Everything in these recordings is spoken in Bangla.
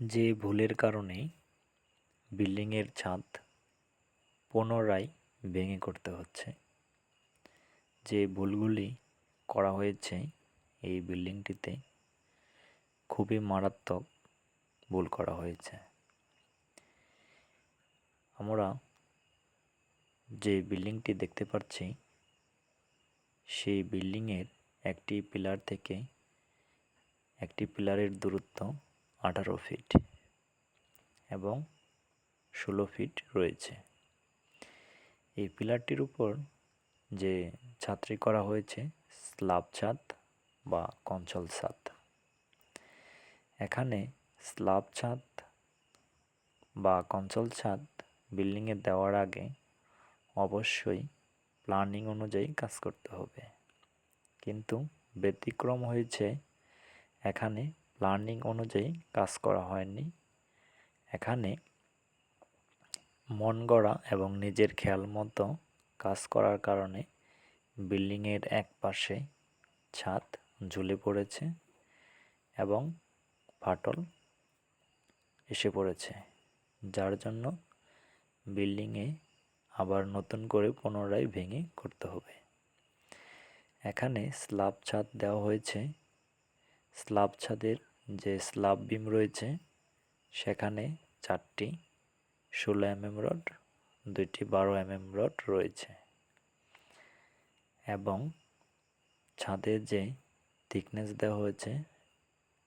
যে ভুলের কারণে বিল্ডিংয়ের ছাদ পুনরায় ভেঙে করতে হচ্ছে। যে ভুলগুলি করা হয়েছে এই বিল্ডিংটিতে খুবই মারাত্মক ভুল করা হয়েছে। আমরা যে বিল্ডিংটি দেখতে পাচ্ছি, সেই বিল্ডিংয়ের একটি পিলার থেকে একটি পিলারের দূরত্ব আঠারো ফিট এবং ষোলো ফিট রয়েছে। এই পিলারটির উপর যে ছাত্রী করা হয়েছে স্ল্যাব ছাদ বা কঞ্চল ছাদ। এখানে স্ল্যাব ছাদ বা কঞ্চল ছাদ বিল্ডিংয়ে দেওয়ার আগে অবশ্যই প্ল্যানিং অনুযায়ী কাজ করতে হবে। কিন্তু ব্যতিক্রম হয়েছে এখানে প্ল্যানিং অনুযায়ী কাজ করা হয়নি। এখানে মন গড়া এবং নিজের খেয়াল মতো কাজ করার কারণে বিল্ডিংয়ের এক পাশে ছাদ ঝুলে পড়েছে এবং ফাটল এসে পড়েছে, যার জন্য বিল্ডিংয়ে আবার নতুন করে পুনরায় ভেঙে করতে হবে। এখানে স্ল্যাব ছাদ দেওয়া হয়েছে। স্ল্যাব ছাদের যে স্ল্যাব বিম রয়েছে, সেখানে চারটি ষোলো এমএম রড, দুইটি বারো এমএম রড রয়েছে। এবং ছাদের যে থিকনেস দেওয়া হয়েছে,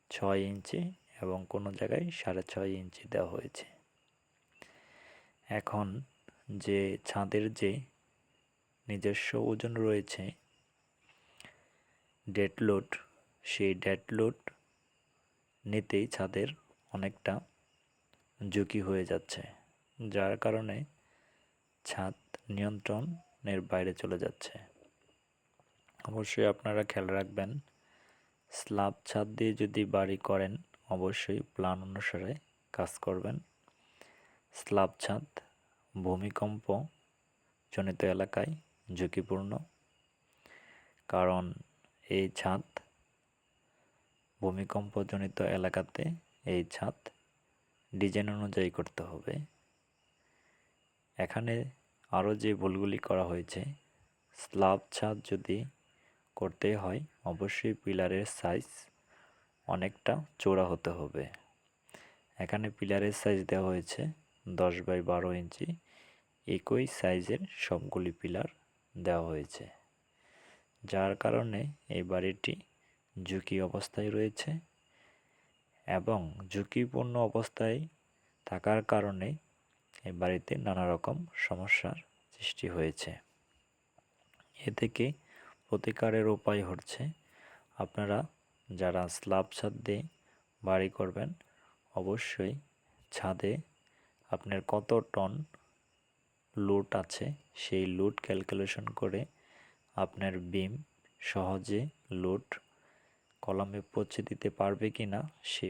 ছয় ইঞ্চি এবং কোনো জায়গায় সাড়ে ছয় ইঞ্চি দেওয়া হয়েছে। এখন যে ছাদের যে নিজস্ব ওজন রয়েছে, ডেড লোড, সেই ডেড লোড নিতেই ছাদের অনেকটা ঝুঁকি হয়ে যাচ্ছে, যার কারণে ছাদ নিয়ন্ত্রণের বাইরে চলে যাচ্ছে। অবশ্যই আপনারা খেয়াল রাখবেন, স্ল্যাব ছাদ দিয়ে যদি বাড়ি করেন, অবশ্যই প্ল্যান অনুসারে কাজ করবেন। স্ল্যাব ছাদ ভূমিকম্প জনিত এলাকায় ঝুঁকিপূর্ণ, কারণ এই ছাদ ভূমিকম্পজনিত এলাকাতে এই ছাদ ডিজাইন অনুযায়ী করতে হবে। এখানে আরও যে ভুলগুলি করা হয়েছে, স্ল্যাব ছাদ যদি করতে হয়, অবশ্যই পিলারের সাইজ অনেকটা চওড়া হতে হবে। এখানে পিলারের সাইজ দেওয়া হয়েছে দশ বাই বারো ইঞ্চি। একই সাইজের সবগুলি পিলার দেওয়া হয়েছে। যার কারণে এই বাড়িটি ঝুঁকি অবস্থায় রয়েছে এবং ঝুঁকিপূর্ণ অবস্থায় থাকার কারণে এই বাড়িতে নানা রকম সমস্যার সৃষ্টি হয়েছে। এ থেকে প্রতিকারের উপায় হচ্ছে আপনারা যারা স্ল্যাব ছাদ দিয়ে বাড়ি করবেন, অবশ্যই ছাদে আপনার কত টন লোড আছে সেই লোড ক্যালকুলেশন করে আপনার বিম সহজে লোড কলামে পৌঁছে দিতে পারবে কি না সে